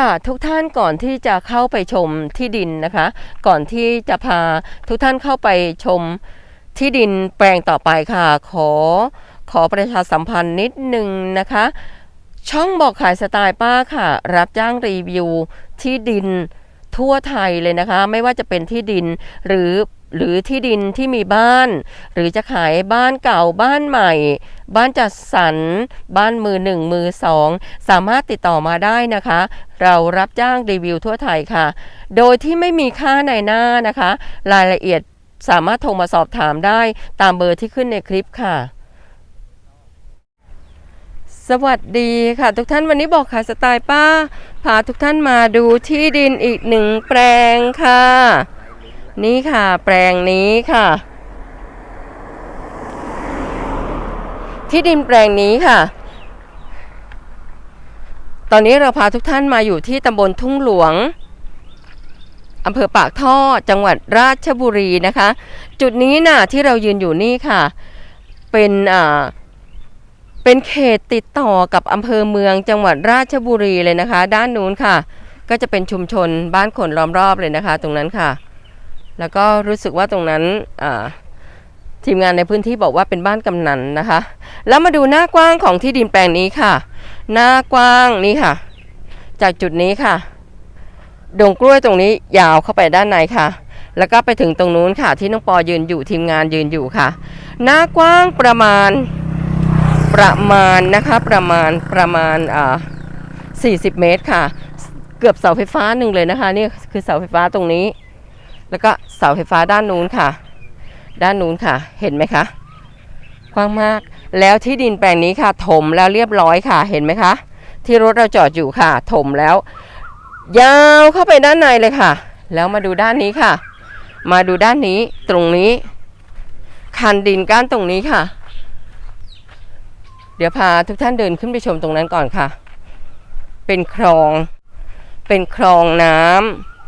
ค่ะทุกท่านก่อนที่จะเข้าไปชมที่ดินนะคะ ก่อนที่จะพาทุกท่านเข้าไปชมที่ดินแปลงต่อไปค่ะ ขอขอประชาสัมพันธ์นิดนึงนะคะ ช่องบอกขายสไตล์ป้าค่ะ รับจ้างรีวิวที่ดินทั่วไทยเลยนะคะ ไม่ว่าจะเป็นที่ดินหรือ หรือที่ดินที่มีบ้าน หรือจะขายบ้านเก่าบ้านใหม่ บ้านจัดสรร บ้านมือหนึ่งมือสองสามารถติดต่อมาได้นะคะ เรารับจ้างรีวิวทั่วไทยค่ะ โดยที่ไม่มีค่าในหน้านะคะ รายละเอียดสามารถโทรมาสอบถามได้ตามเบอร์ที่ขึ้นในคลิปค่ะ สวัสดีค่ะ ทุกท่านวันนี้บอกขายสไตล์ป้า พาทุกท่านมาดูที่ดินอีกหนึ่งแปลงค่ะ นี่ค่ะ แปลงนี้ค่ะ ที่ดินแปลงนี้ค่ะ ตอนนี้เราพาทุกท่านมาอยู่ที่ตำบลทุ่งหลวงอำเภอปากท่อจังหวัดราชบุรีนะคะ จุดนี้น่ะที่เรายืนอยู่นี่ค่ะ เป็นอ่าเป็นเขตติดต่อกับอำเภอเมืองจังหวัดราชบุรีเลยนะคะ ด้านนู้นค่ะ ก็จะเป็นชุมชนบ้านคนล้อมรอบเลยนะคะ ตรงนั้นค่ะ แล้วก็รู้สึกว่าตรงนั้นทีมงานในพื้นที่บอกว่าเป็นบ้านกำนันนะคะ แล้วมาดูหน้ากว้างของที่ดินแปลงนี้ค่ะ หน้ากว้างนี่ค่ะ จากจุดนี้ค่ะ ดงกล้วยตรงนี้ยาวเข้าไปด้านในค่ะ แล้วก็ไปถึงตรงนู้นค่ะ ที่น้องปอยืนอยู่ทีมงานยืนอยู่ค่ะ หน้ากว้างประมาณประมาณนะคะประมาณประมาณอ่า40 เมตรค่ะ เกือบเสาไฟฟ้าหนึ่งเลยนะคะนี่คือเสาไฟฟ้าตรงนี้ แล้วก็เสาไฟฟ้าด้านนู้นค่ะ ด้านนู้นค่ะ เห็นไหมคะกว้างมาก แล้วที่ดินแปลงนี้ค่ะ ถมแล้วเรียบร้อยค่ะ เห็นไหมคะ ที่รถเราจอดอยู่ค่ะ ถมแล้ว ยาวเข้าไปด้านในเลยค่ะ แล้วมาดูด้านนี้ค่ะ มาดูด้านนี้ ตรงนี้ คันดินก้านตรงนี้ค่ะ เดี๋ยวพาทุกท่านเดินขึ้นไปชมตรงนั้นก่อนค่ะ เป็นคลอง เป็นคลองน้ำ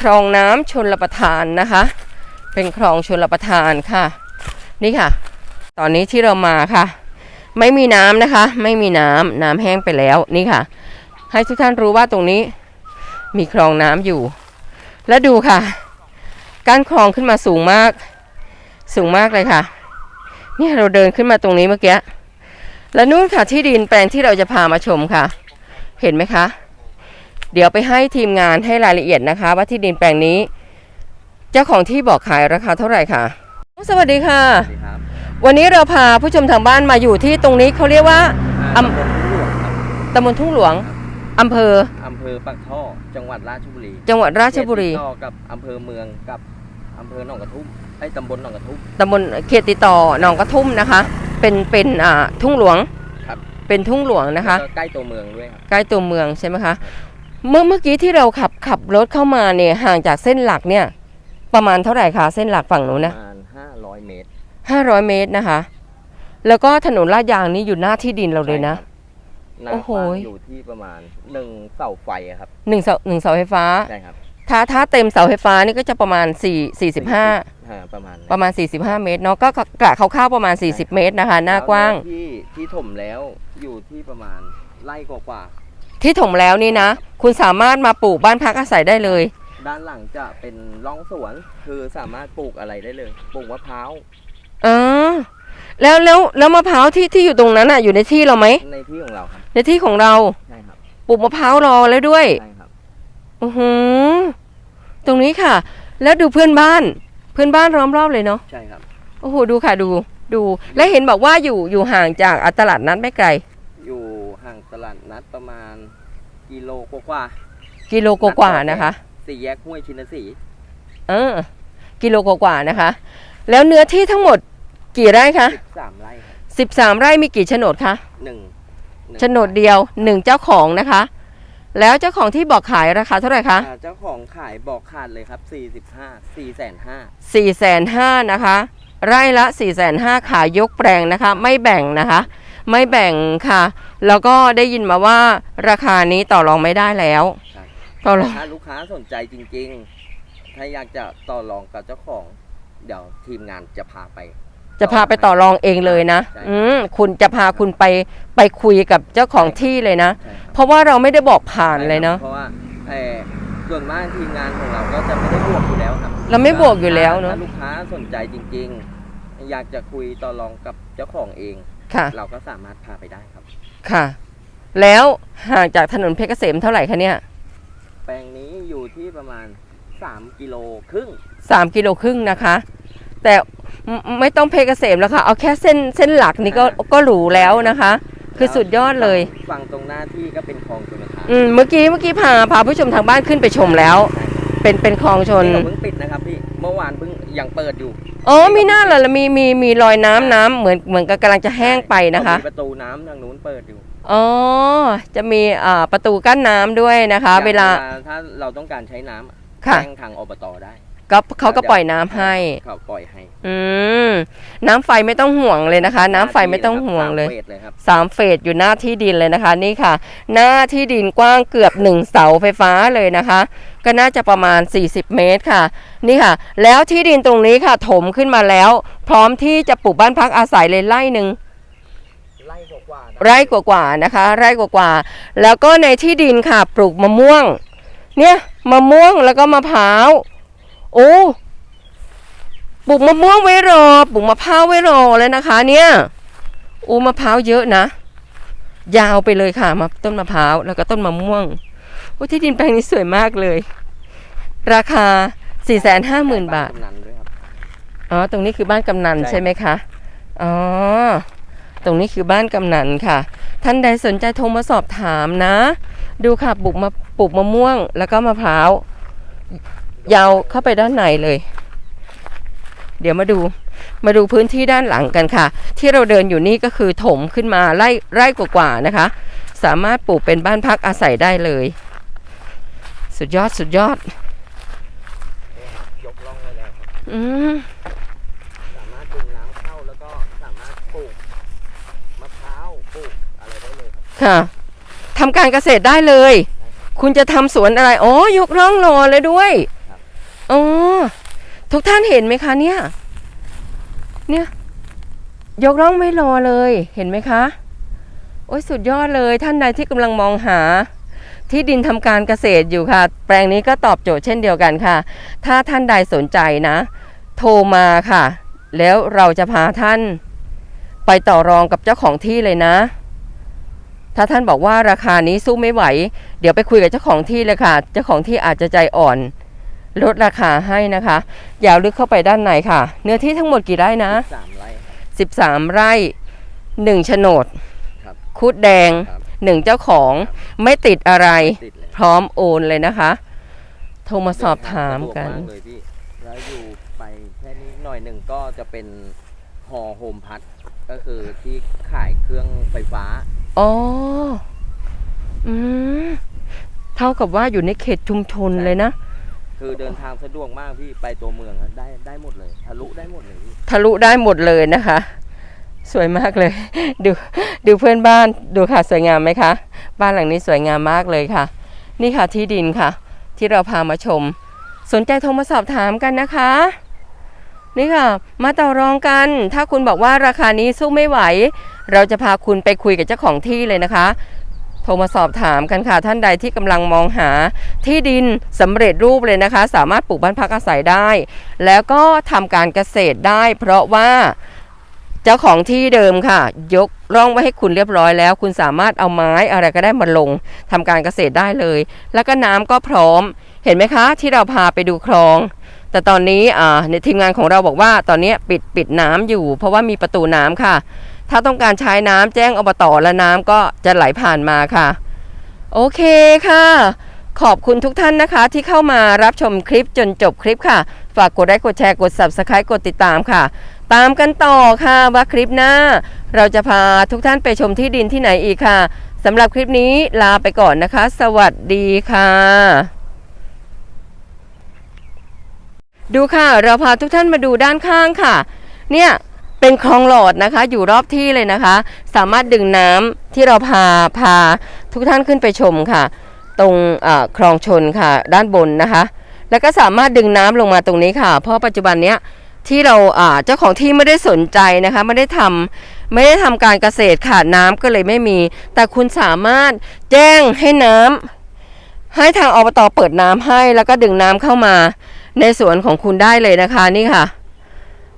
คลองน้ำชนรับประทานนะคะ เป็นคลองชนรับประทานค่ะ นี่ค่ะ ตอนนี้ที่เรามาค่ะ ไม่มีน้ำนะคะ ไม่มีน้ำน้ำแห้งไปแล้วนี่ค่ะ ให้ทุกท่านรู้ว่าตรงนี้มีคลองน้ำอยู่ แล้วดูค่ะก้านคลองขึ้นมาสูงมาก สูงมากเลยค่ะ นี่เราเดินขึ้นมาตรงนี้เมื่อกี้แล้วนู่นค่ะที่ดินแปลงที่เราจะพามาชมค่ะ เห็นไหมคะ เดี๋ยวไปให้ทีมงานให้รายละเอียดนะคะ ว่าที่ดินแปลงนี้ เจ้าของที่บอกขายราคาเท่าไหร่ค่ะ สวัสดีค่ะ สวัสดีครับวันนี้เราพาผู้ชมทางบ้านมาอยู่ที่ตรงนี้เขาเรียกว่าอำตำบลทุ่งหลวงครับตำบลทุ่งหลวงอำเภออำเภอปากท่อ จังหวัดราชบุรีจังหวัดราชบุรีเขตติดต่อกับอำเภอเมืองกับอำเภอหนองกระทุ่มไอ้ตำบลหนองกระทุ่มตำบลเขตติดต่อหนองกระทุ่มนะคะ เป็นเป็นอ่าทุ่งหลวงครับเป็นทุ่งหลวงนะคะ แล้วก็ใกล้ตัวเมืองด้วยครับ ใกล้ตัวเมืองใช่ไหมคะ เมื่อเมื่อกี้ที่เราขับขับรถเข้ามาเนี่ยห่างจากเส้นหลักเนี่ย ประมาณเท่าไหร่คะเส้นหลักฝั่งนู้นปนะระมาณ500เมตรห้าร้อยเมตรนะคะ แล้วก็ถนนลาดยางนี้อยู่หน้าที่ดินเราเลยนะ ใช่ครับหน้าโอ้โหกว้างอยู่ที่ประมาณหนึ่งเสาไฟอะครับหนึ่งเสาหนึ่งเสาไฟฟ้า ใช่ครับถ้าถ้าเต็มเสาไฟฟ้านี่ก็จะประมาณ4 45 อ่าประมาณนั้นประมาณ 45 เมตรเนาะก็กะคร่าวๆประมาณ 40 เมตรนะคะ หน้ากว้าง แล้ที่ที่ถมแล้วอยู่ที่ประมาณไร่กว่า ที่ถมแล้วนี่นะ คุณสามารถมาปลูกบ้านพักอาศัยได้เลยๆด้านหลังจะเป็นร่องสวน คือสามารถปลูกอะไรได้เลยปลูกมะพร้าวอ๋อแล้วแล้วแล้วมะพร้าวที่ที่อยู่ตรงนั้นอะอยู่ในที่เราไหมในที่ของเราครับในที่ของเราใช่ครับปลูกมะพร้าวรอแล้วด้วยใช่ครับอือหือตรงนี้ค่ะ แล้วดูเพื่อนบ้าน เพื่อนบ้านล้อมรอบเลยเนาะใช่ครับโอ้โหดูค่ะดูดู และเห็นบอกว่าอยู่อยู่ห่างจากอะตลาดนัดไม่ไกล อยู่ห่างตลาดนัดประมาณ กิโลกว่ากิโลกว่าๆนะคะ ๆสี่แยกห้วยชินสีเออ กิโลกว่าๆนะคะ แล้วเนื้อที่ทั้งหมดกี่ไร่คะสิบสามไร่ครับ13 ไร่มีกี่โฉนดคะหนึ่งหงโฉนดเดียวหนึ่งเจ้าของนะคะ แล้วเจ้าของที่บอกขายราคาเท่าไหร่คะอ่าเจ้าของขายบอกขาดเลยครับสี่สิบห้าสี่แสนห้า4ี่แสนห้านะคะ ไร่ละ4ี่แสนห้าขายยกแปลงนะคะ ไม่แบ่งนะคะ ไม่แบ่งค่ะ แล้วก็ได้ยินมาว่าราคานี้ต่อรองไม่ได้แล้วใช่ต่อรองถ้าลูกค้าสนใจจริง ๆ ถ้าอยากจะต่อรองกับเจ้าของ เดี๋ยวทีมงานจะพาไป จะพาไปต่อรองเองเลยนะใช่อืมคุณจะพาคุณไปไปคุยกับเจ้าของที่เลยนะใช่ครับเพราะว่าเราไม่ได้บอกผ่านเลยเนาะเพราะว่าเอ่อส่วนมากทีมงานของเราก็จะไม่ได้บวกอยู่แล้วครับ เราไม่บวกอยู่แล้วเนอะถ้ลูกค้าสนใจจริง ๆ อยากจะคุยต่อรองกับเจ้าของเองค่ะเราก็สามารถพาไปได้ครับ ค่ะ แล้วห่างจากถนนเพชรเกษมเท่าไหร่คะเนี่ย แปลงนี้อยู่ที่ประมาณ 3 กิโลครึ่ง สามกิโลครึ่งนะคะ แต่ไม่ไม่ต้องเพชรเกษมแล้วค่ะ เอาแค่เส้นเส้นหลักนี่ก็ก็หรูแล้วนะคะ คือสุดยอดเลย ฝั่งตรงหน้าที่ก็เป็นคลองชลประทานอืมเมื่อกี้เมื่อกี้พาพาผู้ชมทางบ้านขึ้นไปชมแล้ว เป็นเป็นคลองชน นี่เราเพิ่งปิดนะครับพี่ เมื่อวานเพิ่งยังเปิดอยู่อ๋อมีหน้าเหรอแล้วมีมีมีรอยน้ำน้ำเหมือนเหมือนกับกำลังจะแห้งไปนะคะ มีประตูน้ำทางนู้นเปิดอยู่อ๋อ จะมีอ่าประตูกั้นน้ำด้วยนะคะ เวลา ถ้าเราต้องการใช้น้ำอะค่ะ แจ้งทางอบตได้ ก็เขาก็ปล่อยน้ำให้ เขาปล่อยให้อืมน้ำไฟไม่ต้องห่วงเลยนะคะ น้ำไฟไม่ต้องห่วงเลย สามฟสเลยครับสามเฟสอยู่หน้าที่ดินเลยนะคะ นี่ค่ะ หน้าที่ดินกว้างเกือบหนึ่งเสาไฟฟ้าเลยนะคะ ก็น่าจะประมาณ 40 เมตรค่ะ นี่ค่ะ แล้วที่ดินตรงนี้ค่ะ ถมขึ้นมาแล้ว พร้อมที่จะปลูกบ้านพักอาศัยเลยไร่หนึ่งไล่กว่าๆนะไร่กว่าๆนะคะ ไร่กว่าๆแล้วก็ในที่ดินค่ะ ปลูกมะม่วง เนี่ยมะม่วงแล้วก็มะพร้าว โอ้ปลูกมะม่วงไว้รอปลูกมะพร้าวไว้รอเลยนะคะ เนี่ยโอ้มะพร้าวเยอะนะ ยาวไปเลยค่ะมาต้นมะพร้าวแล้วก็ต้นมะม่วงโอ้ที่ดินแปลงนี้สวยมากเลย ราคา450,000บาทกำนันด้วยครับอ๋อตรงนี้คือบ้านกำนันใช่ใช่ไหมคะอ๋อตรงนี้คือบ้านกำนันค่ะ ท่านใดสนใจโทรมาสอบถามนะ ดูค่ะปลูกมาปลูกมะม่วง แล้วก็มะพร้าว ยาวเข้าไปด้านในเลย เดี๋ยวมาดูมาดูพื้นที่ด้านหลังกันค่ะ ที่เราเดินอยู่นี่ก็คือถมขึ้นมาไร่ไร่กว่าๆนะคะ สามารถปลูกเป็นบ้านพักอาศัยได้เลย สุดยอดสุดยอดยกล่องไว้แล้วครับอืมสามารถดึงน้ำเข้าแล้วก็สามารถปลูกมะพร้าวปลูกอะไรได้เลยครับค่ะทำการเกษตรได้เลย คุณจะทำสวนอะไรอ๋อยกร่องรอเลยด้วยครับอ๋อ ทุกท่านเห็นไหมคะเนี่ย เนี่ย ยกร่องไม่รอเลย เห็นไหมคะ โอ้ยสุดยอดเลยท่านใดที่กำลังมองหา ที่ดินทำการเกษตรอยู่ค่ะ แปลงนี้ก็ตอบโจทย์เช่นเดียวกันค่ะ ถ้าท่านใดสนใจนะ โทรมาค่ะ แล้วเราจะพาท่าน ไปต่อรองกับเจ้าของที่เลยนะถ้าท่านบอกว่าราคานี้สู้ไม่ไหว เดี๋ยวไปคุยกับเจ้าของที่เลยค่ะ เจ้าของที่อาจจะใจอ่อน ลดราคาให้นะคะอย่าลึกเข้าไปด้านในค่ะ เนื้อที่ทั้งหมดกี่ไร่นะสามไร่ครับ13ไร่1โฉนดครับคุดแดงครับ1เจ้าของไม่ติดอะไรติดเลยพร้อมโอนเลยนะคะ โทรมาสอบถามกันสะดวมากเลยพี่แล้วอยู่ไปแค่นี้หน่อยหนึ่งก็จะเป็นหอโฮมพัดก็คือที่ขายเครื่องไฟฟ้าอ๋ออืมเท่ากับว่าอยู่ในเขตชุมชนเลยนะ คือเดินทางสะดวกมากพี่ไปตัวเมืองอะได้ได้หมดเลยทะลุได้หมดเลยพี่ทะลุได้หมดเลยนะคะ สวยมากเลย ดูดูเพื่อนบ้านดูค่ะสวยงามไหมคะ บ้านหลังนี้สวยงามมากเลยค่ะ นี่ค่ะที่ดินค่ะ ที่เราพามาชม สนใจโทรมาสอบถามกันนะคะ นี่ค่ะ มาต่อรองกัน ถ้าคุณบอกว่าราคานี้สู้ไม่ไหว เราจะพาคุณไปคุยกับเจ้าของที่เลยนะคะ ทรมาสอบถามกันค่ะ ท่านใดที่กำลังมองหาที่ดินสำเร็จรูปเลยนะคะ สามารถปลูกบ้านพักอาศัยได้ แล้วก็ทำการเกษตรได้ เพราะว่าเจ้าของที่เดิมค่ะ ยกร่องไว้ให้คุณเรียบร้อยแล้ว คุณสามารถเอาไม้อะไรก็ได้มาลงทำการเกษตรได้เลย แล้วก็น้ำก็พร้อม เห็นไหมคะ ที่เราพาไปดูคลองแต่ตอนนี้ในทีมงานของเราบอกว่าตอนนี้ปิดปิดน้ำอยู่ เพราะว่ามีประตูน้ำค่ะ ถ้าต้องการใช้น้ำแจ้งอบตและน้ำก็จะไหลผ่านมาค่ะ โอเคค่ะ ขอบคุณทุกท่านนะคะ ที่เข้ามารับชมคลิปจนจบคลิปค่ะ ฝากกดไลค์กดแชร์กด subscribe กดติดตามค่ะ ตามกันต่อค่ะว่าคลิปหน้า เราจะพาทุกท่านไปชมที่ดินที่ไหนอีกค่ะสำหรับคลิปนี้ลาไปก่อนนะคะ สวัสดีค่ะดูค่ะ เราพาทุกท่านมาดูด้านข้างค่ะ เนี่ย เป็นคลองหลอดนะคะ อยู่รอบที่เลยนะคะ สามารถดึงน้ำที่เราพาพาทุกท่านขึ้นไปชมค่ะ ตรงคลองชนค่ะ ด้านบนนะคะ แล้วก็สามารถดึงน้ำลงมาตรงนี้ค่ะ เพราะปัจจุบันเนี้ยที่เราเจ้าของที่ไม่ได้สนใจนะคะไม่ได้ทไม่ได้ทำการเกษตรขาดน้ำก็เลยไม่มี แต่คุณสามารถแจ้งให้น้ำให้ทางอบตเปิดน้ำให้แล้วก็ดึงน้ำเข้ามาในสวนของคุณได้เลยนะคะนี่ค่ะ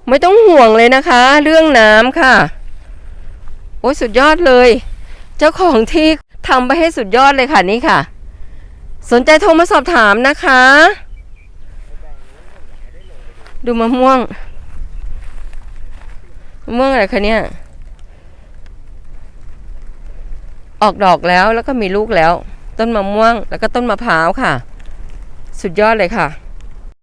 ไม่ต้องห่วงเลยนะคะ เรื่องน้ำค่ะ โอ้ยสุดยอดเลย เจ้าของที่ทำไปให้สุดยอดเลยค่ะนี่ค่ะ สนใจโทรมาสอบถามนะคะ ดูมะม่วงมะม่วงอะไรคะเนี่ย ออกดอกแล้วแล้วก็มีลูกแล้ว ต้นมะม่วงแล้วก็ต้นมะพร้าวค่ะ สุดยอดเลยค่ะ